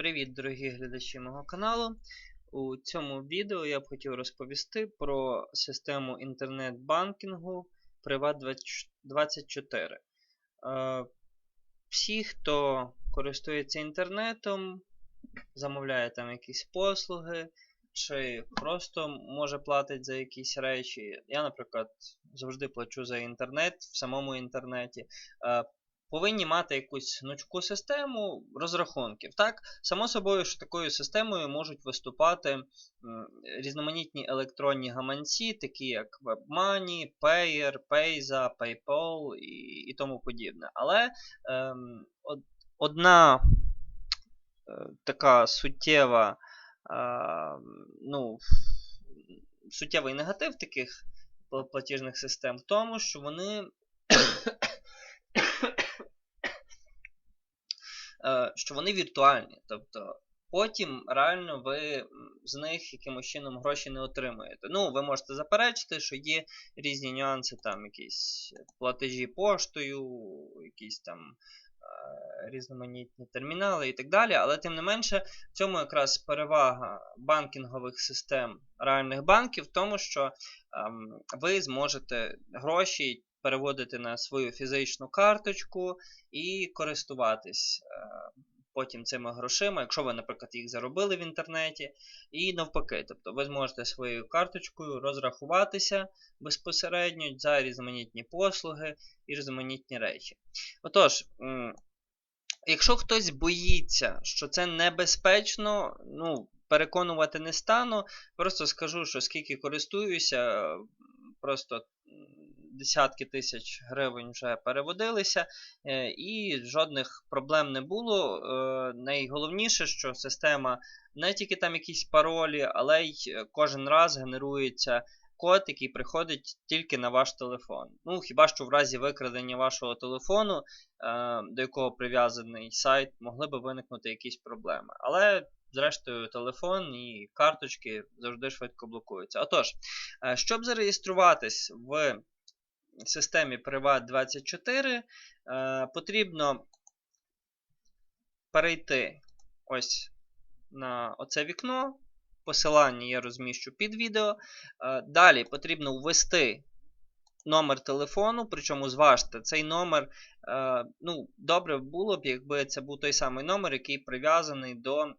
Привіт, дорогі глядачі мого каналу. У цьому відео я б хотів розповісти про систему інтернет-банкінгу Privat24. Е, Всі, хто користується інтернетом, замовляє там якісь послуги, чи просто може платить за якісь речі. Я, наприклад, завжди плачу за інтернет в самому інтернеті. Повинні мати якусь гнучку систему розрахунків. Так? Само собою, що такою системою можуть виступати різноманітні електронні гаманці, такі як WebMoney, Payer, Payza, PayPal і, і тому подібне. Але ем, од, одна е, така суттєва, е, ну, суттєвий негатив таких платіжних систем в тому, що вони Е, що вони віртуальні. Тобто потім реально ви з них якимось чином гроші не отримуєте. Ну, ви можете заперечити, що є різні нюанси, там якісь платежі поштою, якісь там. е, Різноманітні термінали і так далі, але тим не менше, в цьому якраз перевага банкінгових систем реальних банків в тому, що ем, ви зможете гроші переводити на свою фізичну карточку і користуватись е, потім цими грошима, якщо ви, наприклад, їх заробили в інтернеті, і навпаки. Тобто ви зможете своєю карточкою розрахуватися безпосередньо за різноманітні послуги і різноманітні речі. Отож, якщо хтось боїться, що це небезпечно, ну, переконувати не стану, просто скажу, що скільки користуюся, просто десятки тисяч гривень вже переводилися, е, і жодних проблем не було. Е, найголовніше, що система не тільки там якісь паролі, але й кожен раз генерується. Код, який приходить тільки на ваш телефон. Ну, хіба що в разі викрадення вашого телефону, е, до якого прив'язаний сайт, могли би виникнути якісь проблеми. Але, зрештою, телефон і карточки завжди швидко блокуються. Отож, щоб зареєструватись в системі Privat24 е, потрібно перейти ось на оце вікно. Посилання я розміщу під відео. Е, далі потрібно ввести номер телефону, причому зважте, цей номер, е, ну, добре було б, якби це був той самий номер, який прив'язаний до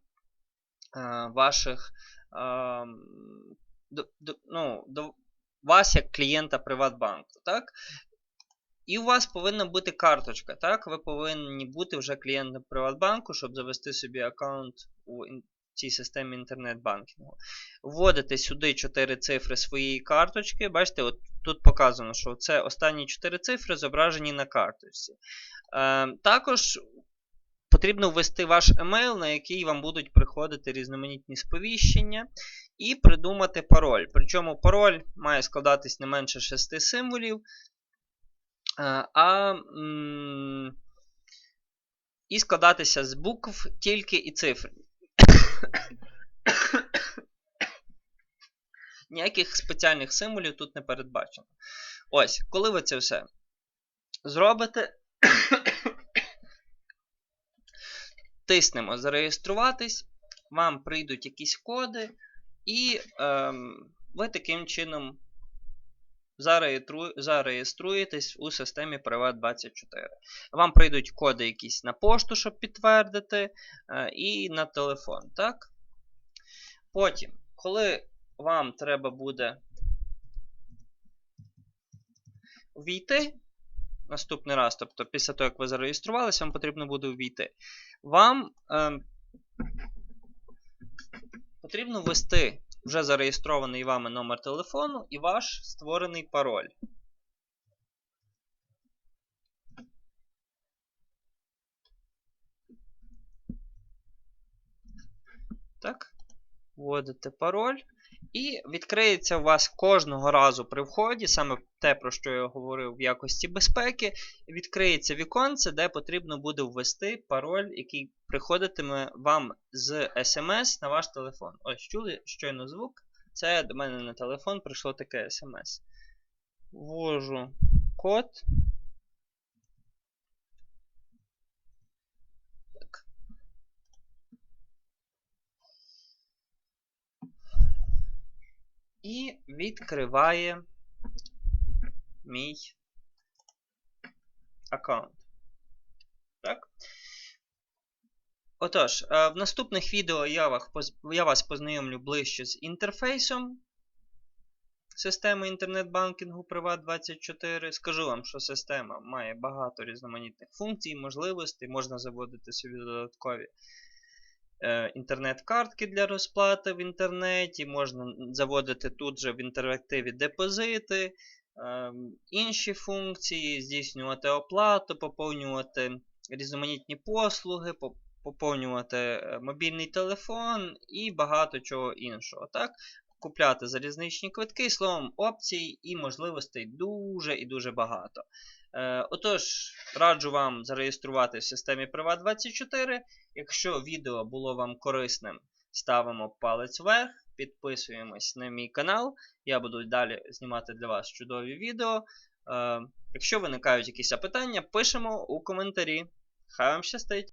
ваших до, до, ну, до вас як клієнта Приватбанку. так? І у вас повинна бути карточка. так? Ви повинні бути вже клієнтом Приватбанку, щоб завести собі аккаунт у цій системі інтернет-банкінгу. Вводите сюди 4 цифри своєї карточки. Бачите, от тут показано, що це останні 4 цифри зображені на карточці. Е, Також потрібно ввести ваш емейл, на який вам будуть приходити різноманітні сповіщення, і придумати пароль. Причому пароль має складатись не менше 6 символів. Е, а і складатися з букв тільки і цифр. Ніяких спеціальних символів тут не передбачено. Ось, коли ви це все зробите, тиснемо зареєструватись, вам прийдуть якісь коди, і ем, ви таким чином зареєструєтесь у системі Privat24. Вам прийдуть коди якісь на пошту, щоб підтвердити, е, і на телефон. так? Потім, коли вам треба буде увійти, наступний раз, тобто після того, як ви зареєструвалися, вам потрібно буде увійти. Вам е, потрібно ввести вже зареєстрований вами номер телефону і ваш створений пароль. Так, вводите пароль. І відкриється у вас кожного разу при вході, саме те, про що я говорив в якості безпеки, відкриється віконце, де потрібно буде ввести пароль, який приходитиме вам з смс на ваш телефон. Ось, чули щойно звук. Це до мене на телефон прийшло таке смс. Ввожу код. Відкриває мій аккаунт. Так? Отож, е, в наступних відео я вас, познайомлю ближче з інтерфейсом системи інтернет-банкінгу Privat24. Скажу вам, що система має багато різноманітних функцій, можливостей, можна заводити собі додаткові інтернет-картки для розплати в інтернеті, можна заводити тут же в інтерактиві депозити, е, інші функції, здійснювати оплату, поповнювати різноманітні послуги, поповнювати е, мобільний телефон і багато чого іншого. Так? Купляти залізничні квитки, словом, опцій і можливостей дуже і дуже багато. Е, отож, раджу вам зареєструватися в системі Privat24. Якщо відео було вам корисним, ставимо палець вверх, підписуємось на мій канал. Я буду далі знімати для вас чудові відео. Е, якщо виникають якісь питання, пишемо у коментарі. Хай вам щастить!